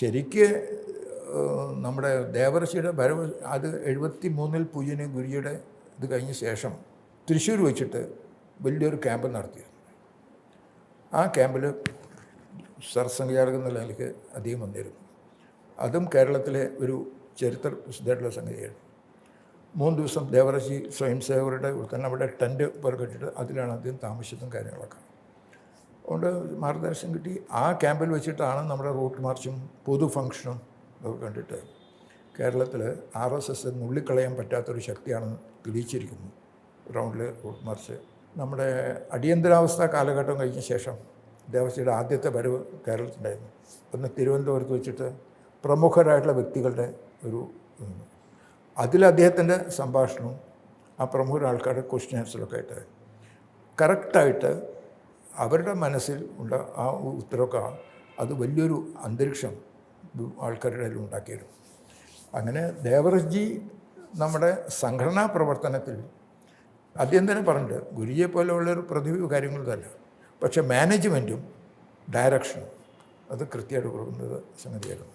ശരിക്ക് നമ്മുടെ ദേവർഷിയുടെ ഭരവ അത് എഴുപത്തി മൂന്നിൽ പൂജന ഗുരുജിയുടെ ഇത് കഴിഞ്ഞ ശേഷം തൃശ്ശൂർ വെച്ചിട്ട് വലിയൊരു ക്യാമ്പ് നടത്തിയിരുന്നു ആ ക്യാമ്പിൽ സർസംഘചാലകൻ എന്ന നിലയ്ക്ക് അധികം വന്നിരുന്നു. അതും കേരളത്തിലെ ഒരു ചരിത്ര പ്രസിദ്ധമായിട്ടുള്ള സംഗതിയാണ്. മൂന്ന് ദിവസം ദേവറശി സ്വയംസേവകരുടെ തന്നെ അവിടെ ടെന്റ് പുറകെട്ടിട്ട് അതിലാണ് അദ്ദേഹം താമസിച്ചതും കാര്യങ്ങളൊക്കെ. അതുകൊണ്ട് മാർഗദർശനം കിട്ടി. ആ ക്യാമ്പിൽ വെച്ചിട്ടാണ് നമ്മുടെ റൂട്ട് മാർച്ചും പൊതു ഫങ്ഷനും ഒക്കെ കണ്ടിട്ട് കേരളത്തിൽ ആർ എസ് എസ് നുള്ളിക്കളയാൻ പറ്റാത്തൊരു ശക്തിയാണ് തെളിയിച്ചിരിക്കുന്നു ഗ്രൗണ്ടിൽ റൂട്ട് മാർച്ച്. നമ്മുടെ അടിയന്തരാവസ്ഥ കാലഘട്ടം കഴിഞ്ഞ ശേഷം ദേവസ്വയുടെ ആദ്യത്തെ വരവ് കേരളത്തിലായിരുന്നു ഒന്ന് തിരുവനന്തപുരത്ത് വെച്ചിട്ട് പ്രമുഖരായിട്ടുള്ള വ്യക്തികളുടെ ഒരു അതിൽ അദ്ദേഹത്തിന്റെ സംഭാഷണവും ആ പ്രമുഖ ആൾക്കാരുടെ ക്വസ്റ്റ്യൻ ആൻസറൊക്കെ ആയിട്ട് കറക്റ്റായിട്ട് അവരുടെ മനസ്സിൽ ഉള്ള ആ ഉത്തരവൊക്കെ അത് വലിയൊരു അന്തരീക്ഷം ആൾക്കാരുടെ ഉണ്ടാക്കിയിരുന്നു അങ്ങനെ ദേവറസ്ജി നമ്മുടെ സംഘടനാ പ്രവർത്തനത്തിൽ അദ്ദേഹം തന്നെ പറഞ്ഞിട്ട് ഗുരുജിയെ പോലെയുള്ളൊരു പ്രതിഭ കാര്യങ്ങളൊന്നുമല്ല. പക്ഷേ മാനേജ്മെന്റും ഡയറക്ഷനും അത് കൃത്യമായിട്ട് കൊടുക്കുന്നത് സംഗതിയായിരുന്നു.